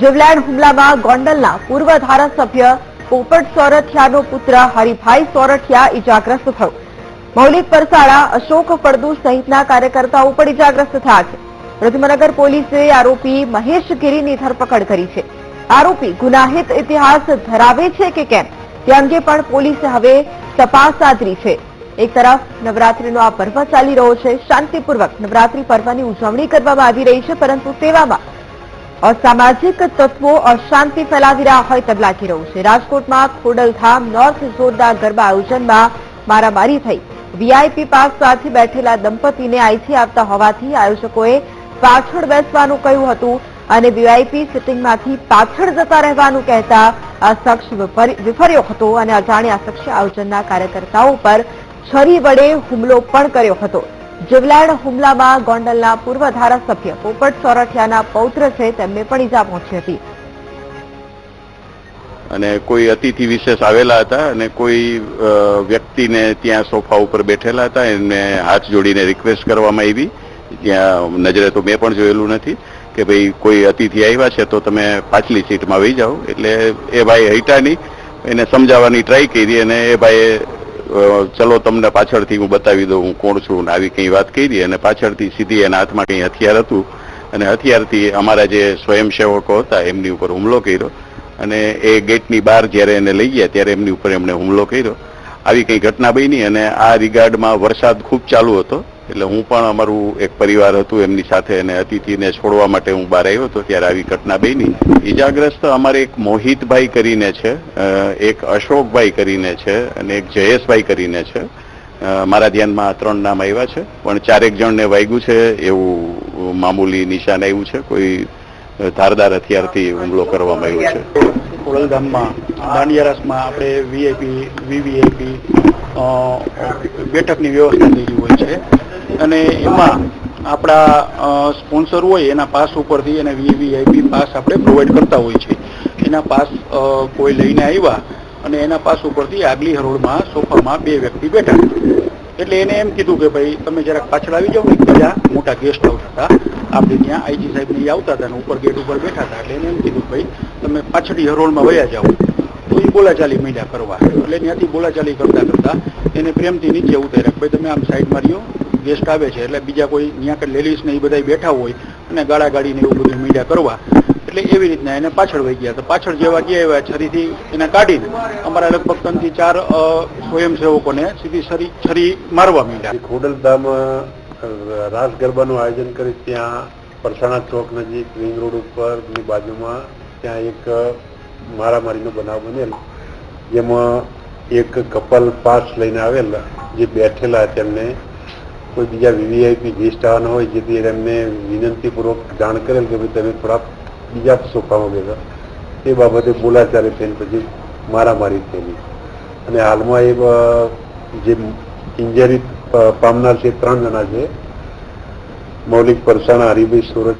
જીવલેણ હુમલામાં ગોંડલના પૂર્વ ધારાસભ્ય પોપટ સોરઠિયાનો પુત્ર હરિભાઈ સોરઠિયા ઇજાગ્રસ્ત થયો. મૌલિક પરસાળા અશોક ફળદુ સહિતના કાર્યકર્તાઓ પણ ઇજાગ્રસ્ત થયા છે. પ્રતિમનગર પોલીસે આરોપી મહેશ ગીરીની ધરપકડ કરી છે. આરોપી ગુનાહિત ઇતિહાસ ધરાવે છે કે કેમ? તે અંગે પણ પોલીસે હવે તપાસ આદરી છે. એક તરફ નવરાત્રીનો આ પર્વ ચાલી રહ્યો છે. શાંતિપૂર્વક નવરાત્રી પર્વની ઉજવણી કરવામાં આવી રહી છે, પરંતુ તેવામાં અસામાજિક તત્વો અશાંતિ ફેલાવી રહ્યા હોય તેમ લાગી રહ્યું છે રાજકોટમાં ખોડલધામ નોર્થ ઝોનના ગરબા આયોજનમાં મારામારી થઈ વીઆઈપી પાસ સાથે બેઠેલા દંપતીને આઈથી આવતા હોવાથી આયોજકોએ પાછળ બેસવાનું કહ્યું હતું અને વીઆઈપી સિટિંગમાંથી પાછળ જતા રહેવાનું કહેતા આ શખ્સ વિફર્યો હતો અને અજાણ્યા શખ્સે આયોજનના કાર્યકર્તાઓ પર છરી વડે હુમલો પણ કર્યો હતો। જીવલેણ હુમલામાં ગોંડલના પૂર્વ ધારાસભ્ય પોપટ સોરઠિયાના પૌત્ર છે તેમને પણ ઈજા પહોંચી હતી. અને કોઈ અતિથિ વિશેષ આવેલા હતા અને કોઈ વ્યક્તિને ત્યાં સોફા ઉપર બેઠેલા હતા, એમને હાથ જોડીને રિક્વેસ્ટ કરવામાં આવી. ત્યાં નજરે તો મેં પણ જોયેલું નથી કે ભાઈ કોઈ અતિથિ આવ્યા છે તો તમે પાછલી સીટમાં વહી જાઓ. એટલે એ ભાઈ હૈટા એને સમજાવવાની ટ્રાય કરી અને એ ભાઈએ ચલો તમને પાછળથી હું બતાવી દઉં હું કોણ છું ને આવી કંઈ વાત કરી અને પાછળથી સીધી એના હાથમાં કંઈ હથિયાર હતું અને હથિયારથી અમારા જે સ્વયંસેવકો હતા એમની ઉપર હુમલો કર્યો અને એ ગેટની બહાર જ્યારે એને લઈ ગયા ત્યારે એમની ઉપર એમણે હુમલો કર્યો. આવી કંઈ ઘટના બની અને આ રિગાર્ડમાં વરસાદ ખૂબ ચાલુ હતો. એટલે હું પણ અમારું એક પરિવાર હતું, એમની સાથે અને અતિથિને છોડવા માટે હું બહાર આવ્યો હતો, ત્યારે આવી ઘટના બની. ઈજાગ્રસ્ત અમારે એક મોહિતભાઈ કરીને છે એક અશોકભાઈ કરીને છે અને એક જયેશભાઈ કરીને છે. મારા ધ્યાનમાં આ ત્રણ નામ આવ્યા છે, પણ ચારેક જણને વાગ્યું છે એવું મામૂલી નિશાન આવ્યું છે, કોઈ ધારદાર હથિયારથી હુમલો કરવામાં આવ્યો છે. ખોડલધામમાં દાંડિયારાસમાં આપણે વીઆઈપી વીવીઆઈપી બેઠકની વ્યવસ્થા થઈ હોય છે. અને એમાં આપણા સ્પોન્સર હોય એના પાસ ઉપરથી એને વીવીઆઈપી પાસ આપણે પ્રોવાઈડ કરતા હોય છે. એના પાસ કોઈ લઈને આવ્યા અને એના પાસ ઉપરથી આગલી હરોળમાં સોફામાં બે વ્યક્તિ બેઠા. એટલે એને એમ કીધું કે ભાઈ, તમે જરાક પાછળ આવી જાઓ ને, બીજા મોટા ગેસ્ટ હાઉસ હતા. આપણે ત્યાં આઈજી સાહેબ ને આવતા હતા અને ઉપર ગેટ ઉપર બેઠા હતા. એટલે એને એમ કીધું ભાઈ, તમે પાછળી હરોળમાં વયા જાઓ. તો એ બોલાચાલી મીંડા કરવા. એટલે ત્યાંથી બોલાચાલી કરતા કરતા એને પ્રેમથી નીચે ઉતાર્યા. ભાઈ તમે આમ સાઈડમાં રહ્યો ગેસ્ટ આવે છે એટલે બીજા કોઈ ત્યાં લેડીઝ ને એ બધા બેઠા હોય અને ગાળા ગાડીને એવું બધું મીંડા કરવા. એટલે એવી રીતના એને પાછળ વહી ગયા. તો પાછળ જેવા ગયા એવા છરીથી એને કાઢીને અમારા લગભગ ત્રણથી ચાર અ, સ્વયંસેવકોને સીધી છરી છરી મારવા માંડ્યા. ખોડલધામ રાસ ગરબાનું આયોજન કરી ત્યાં પરસાણા ચોક નજીક રિંગ રોડ ઉપરની બાજુમાં ત્યાં એક મારામારીનો બનાવ બનેલ. જેમાં એક કપલ પાસ લઈને આવેલ, જે બેઠેલા તેમને કોઈ બીજા વીવીઆઈપી ગેસ્ટ આવવાના હોય, જેથી એમને વિનંતીપૂર્વક જાણ કરેલ કે ભાઈ તમે થોડા બીજા સોફામાં બેઠા એ બાબતે બોલાચાલી થઈને પછી મારામારી થયેલી. અને હાલમાં એ જે ઇન્જરી પામનાર છે ત્રણ જણા છે. મૌલિક પરસાણા, હરિભાઈ સુરત